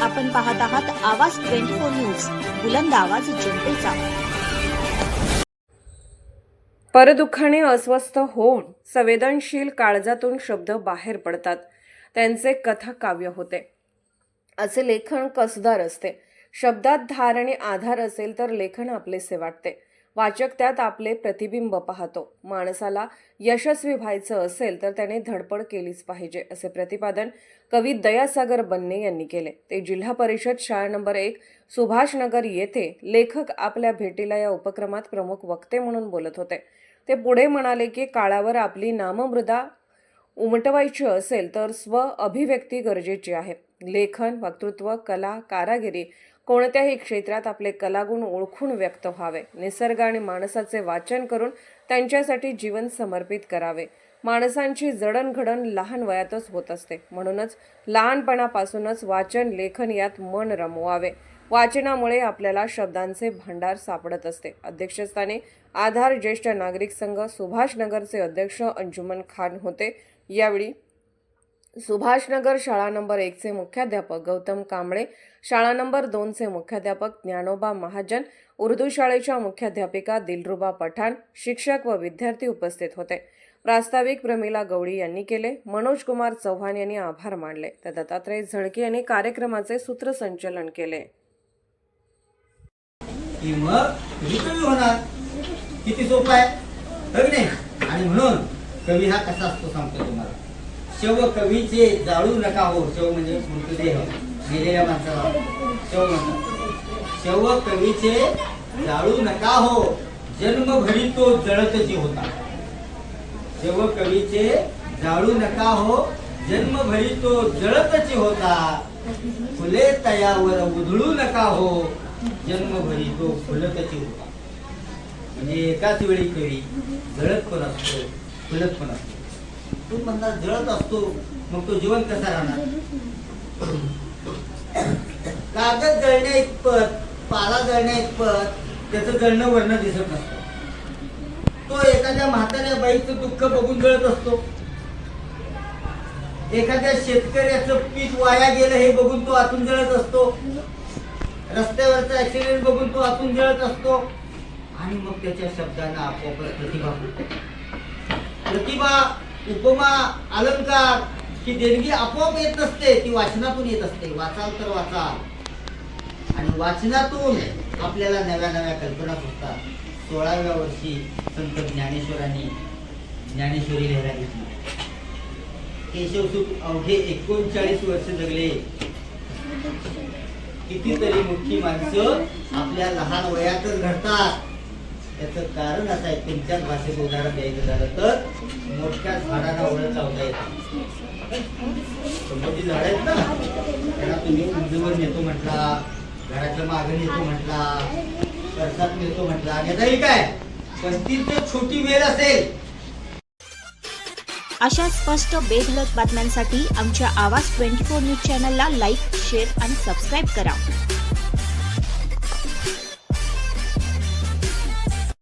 आपण पाहत आहात आवाज ट्वेंटी फोर न्यूज. बुलंद आवाज जनतेचा. परदुःखाने अस्वस्थ होऊन संवेदनशील काळजातून शब्द बाहेर पडतात. त्यांचे कथाकाव्य होते. असे लेखन कसदार असते. शब्दात धार आणि आधार असेल तर लेखन आपलेसे वाटते. वाचक त्यात आपले प्रतिबिंब पाहतो. माणसाला यशस्वी व्हायचं असेल तर त्याने धडपड केलीच पाहिजे असे प्रतिपादन कवी दयासागर बन्ने यांनी केले. ते जिल्हा परिषद शाळा नंबर एक सुभाषनगर येथे लेखक आपल्या भेटीला या उपक्रमात प्रमुख वक्ते म्हणून बोलत होते. ते पुढे म्हणाले की काळावर आपली नाममृदा उमटवायची असेल तर स्व अभिव्यक्ती गरजेची आहे. लेखन वक्तृत्व कला कारागिरी कोणत्याही क्षेत्रात आपले कलागुण ओळखून व्यक्त व्हावे. निसर्ग आणि माणसाचे वाचन करून त्यांच्यासाठी जीवन समर्पित करावे. माणसांची जडणघडण लहान वयातच होत असते. म्हणूनच लहानपणापासूनच वाचन लेखन यात मन रमवावे. वाचनामुळे आपल्याला शब्दांचे भांडार सापडत असते. अध्यक्षस्थानी आधार ज्येष्ठ नागरिक संघ सुभाषनगरचे अध्यक्ष अंजुमन खान होते. यावेळी सुभाषनगर शाळा नंबर एकचे मुख्याध्यापक गौतम कांबळे शाळा नंबर दोनचे मुख्याध्यापक ज्ञानोबा महाजन उर्दू शाळेच्या मुख्याध्यापिका दिलरुबा पठाण शिक्षक व विद्यार्थी उपस्थित होते. प्रास्ताविक प्रमिला गवळी यांनी केले. मनोज कुमार चव्हाण यांनी आभार मानले. तर दत्तात्रय झळके यांनी कार्यक्रमाचे सूत्रसंचलन केले. किती सोपं आहे? आणि म्हणून कवी हा कसा असतो सांगतो तुम्हाला. शव कवीचे जाळू नका हो. शव म्हणजे मृतदेह. गेलेल्या माणसाला. शव म्हणतात. शव कवीचे जाळू नका हो. जन्मभरी तो जळतची होता. शव कवीचे जाळू नका हो. जन्मभरी तो जळतची होता. फुले तयावर उधळू नका हो. जन्मभरी तो फुलतची होता. म्हणजे एकाच वेळी कवी जळत पण असतो फुलत पण असतो. तू म्हणणार जळत असतो मग तो जीवन कसा राहणार? कागद जळण्या इतपत पाला जळण्या इतपत त्याचं जळणं वर्ण दिसत नसतं. तो एखाद्या म्हाताऱ्या बाईचं दुःख बघून जळत असतो. एखाद्या शेतकऱ्याचं पीक वाया गेलं हे बघून तो आतून जळत असतो. रस्त्यावरचा ऍक्सिडेंट बघून तो आतून जळत असतो. आणि मग त्याच्या शब्दांना आपोआप प्रतिभा प्रतिभा उपमा अलंकार ही देणगी आपोआप येत नसते ती वाचनातून येत असते. वाचाल तर वाचाल. आणि वाचनातून आपल्याला नव्या नव्या कल्पना सुचतात. सोळाव्या वर्षी संत ज्ञानेश्वरांनी ज्ञानेश्वरी लिहायला घेतली. केशवसुख अवघे एकोणचाळीस वर्ष जगले. कितीतरी मोठी माणसं आपल्या लहान वयातच घडतात. त्याचं कारण असं आहे तुमच्याच भाषेत उदाहरण द्यायचं झालं तर मोठ्या झाडाला ओळख लावता येते. मोठी झाड आहेत ना त्याला तुम्ही उंचीवर नेतो म्हटला घराच्या मागे नेतो म्हटला करसात नेतो म्हटला. आणि काय? पण ती छोटी वेळ असेल. अशा स्पष्ट बेगलत बातम्यांसाठी आमच्या आवाज ट्वेंटी फोर न्यूज चॅनलला लाईक शेअर आणि सबस्क्राईब करा.